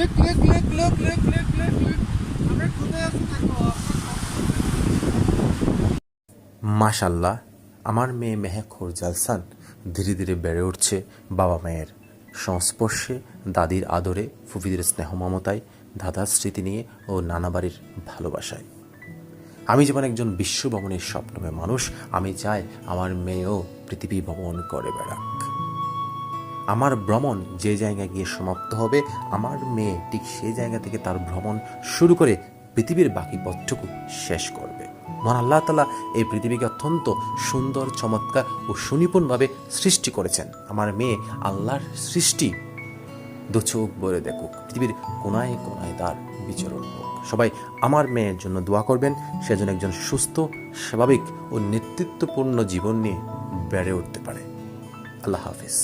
Click click click click আমরা কোথায় আছি দেখো মাশাল্লাহ, আমার মেয়ে মেহেখোর জালসান ধীরে ধীরে বেড়ে উঠছে বাবা মায়ের সংস্পর্শে, দাদির আদরে, ফুফিদের স্নেহ মমতায়, দাদার স্মৃতি নিয়ে ও নানা বাড়ির ভালোবাসায়। আমি যেমন একজন বিশ্ব ভ্রমণের স্বপ্নময় মানুষ, আমি চাই আমার মেয়েও পৃথিবী ভ্রমণ করে বেড়াক। আমার ভ্রমণ যে জায়গায় গিয়ে সমাপ্ত হবে, আমার মেয়ে ঠিক সেই জায়গা থেকে তার ভ্রমণ শুরু করে পৃথিবীর বাকি পথটুকু শেষ করবে। মহান আল্লাহ তালা এই পৃথিবীকে অত্যন্ত সুন্দর, চমৎকার ও সুনিপুণভাবে সৃষ্টি করেছেন। আমার মেয়ে আল্লাহর সৃষ্টি দু চোখ বলে দেখুক, পৃথিবীর কোনায় কোনায় তার বিচরণ হোক। সবাই আমার মেয়ের জন্য দোয়া করবেন, সে যেন একজন সুস্থ, স্বাভাবিক ও নেতৃত্বপূর্ণ জীবন নিয়ে বেড়ে উঠতে পারে। আল্লাহ হাফিজ।